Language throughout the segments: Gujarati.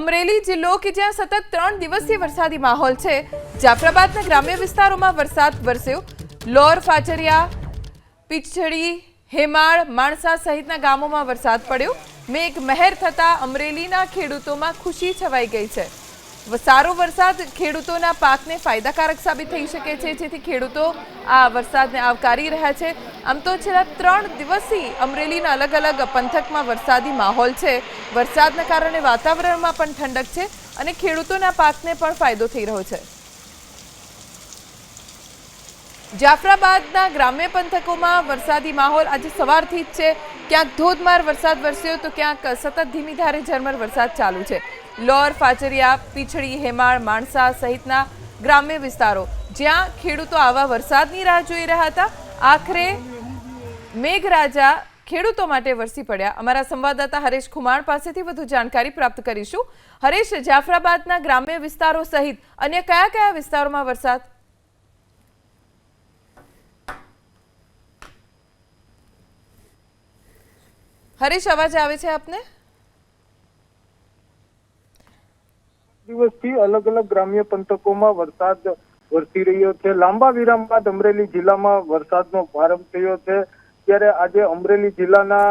અમરેલી જિલ્લો કે જ્યાં સતત ત્રણ દિવસથી વરસાદી માહોલ છે, જાફરાબાદના ગ્રામ્ય વિસ્તારોમાં વરસાદ વરસ્યો. લોર ફાચરિયા પીછડી, હેમાળ, માણસા સહિતના ગામોમાં વરસાદ પડ્યો. મેઘ મહેર થતા અમરેલીના ખેડૂતોમાં ખુશી છવાઈ ગઈ છે. સારો વરસાદ ખેડૂતોના પાકને ફાયદાકારક સાબિત થઈ શકે છે, જેથી ખેડૂતો આ વરસાદને આવકારી રહ્યા છે. આમ તો છેલ્લા ત્રણ દિવસથી અમરેલીના અલગ અલગ પંથકમાં વરસાદી માહોલ છે. વરસાદના કારણે વાતાવરણમાં પણ ઠંડક છે અને ખેડૂતોના પાકને પણ ફાયદો થઈ રહ્યો છે. જાફરાબાદના ગ્રામ્ય પંથકોમાં વરસાદી માહોલ આજે સવારથી જ છે. ક્યાંક ધોધમાર વરસાદ વરસ્યો તો ક્યાંક સતત ધીમી ધારે ઝરમર વરસાદ ચાલુ છે. લોર ફાચરિયા પીછડી, હેમાળ, માણસા સહિતના ગ્રામ્ય વિસ્તારો. જ્યાં ખેડૂતો આવા વરસાદની રાહ જોઈ રહ્યા હતા. આખરે મેઘરાજા ખેડૂતો માટે વરસી પડ્યા. અમારા સંવાદદાતા હરેશ કુમાર પાસેથી વધુ જાણકારી પ્રાપ્ત કરીશું. હરેશ, જાફરાબાદના ગ્રામ્ય વિસ્તારો સહિત અન્ય કયા કયા વિસ્તારોમાં વરસાદ? હરેશ, અવાજ આવે છે આપને? દિવસથી અલગ અલગ ગ્રામ્ય પંથકોમાં વરસાદ વરસી રહ્યો છે. લાંબા વિરામ બાદ અમરેલી જિલ્લામાં વરસાદનો પ્રારંભ થયો છે. ત્યારે આજે અમરેલી જિલ્લાના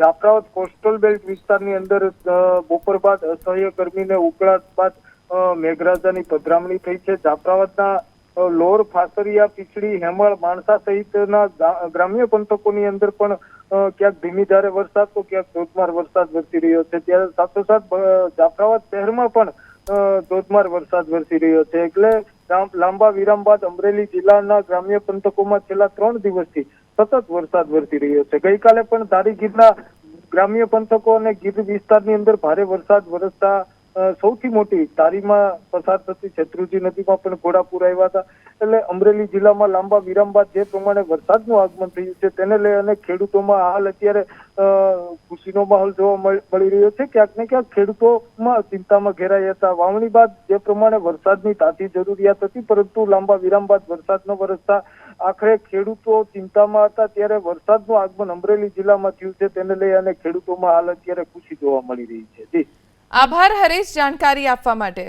જાફરાવત કોસ્ટલ બેલ્ટ વિસ્તારની અંદર બપોર બાદ અસહ્ય ગરમીને ઉકળાટ બાદ મેઘરાજાની પધરામણી થઈ છે. જાફરાવતના લોર, ફાસરિયા, પીછડી, હેમળ, માણસા સહિતના ગ્રામ્ય પંથકોની અંદર પણ ક્યાંક ધીમી ધારે વરસાદ તો ક્યાંક ધોધમાર વરસાદ વરસી રહ્યો છે. ત્યારે સાથોસાથ જાફરાબાદ શહેરમાં પણ ધોધમાર વરસાદ વરસી રહ્યો છે. એટલે લાંબા વિરામ બાદ અમરેલી જિલ્લાના ગ્રામ્ય પંથકોમાં છેલ્લા ત્રણ દિવસથી સતત વરસાદ વરસી રહ્યો છે. ગઈકાલે પણ ધારી ગીરના ગ્રામ્ય પંથકો અને ગીર વિસ્તારની અંદર ભારે વરસાદ વરસતા સૌથી મોટી તારીમાં પસાર થતી શત્રુજી નદીમાં પણ ઘોડાપુર આવ્યા હતા. એટલે અમરેલી જિલ્લામાં લાંબા વિરામ બાદ જે પ્રમાણે વરસાદનું આગમન થયું છે, તેને લઈ અને ખેડૂતોમાં હાલ અત્યારે ખુશીનો માહોલ જોવા મળી રહ્યો છે. ક્યાંક ને ક્યાંક ખેડૂતોમાં ચિંતામાં ઘેરાયા હતા. વાવણી બાદ જે પ્રમાણે વરસાદની તાતી જરૂરિયાત હતી, પરંતુ લાંબા વિરામ બાદ વરસાદ ન વરસતા આખરે ખેડૂતો ચિંતામાં હતા. ત્યારે વરસાદનું આગમન અમરેલી જિલ્લામાં થયું છે, તેને લઈ અને ખેડૂતોમાં હાલ અત્યારે ખુશી જોવા મળી રહી છે. આભાર હરેશ, જાણકારી આપવા માટે.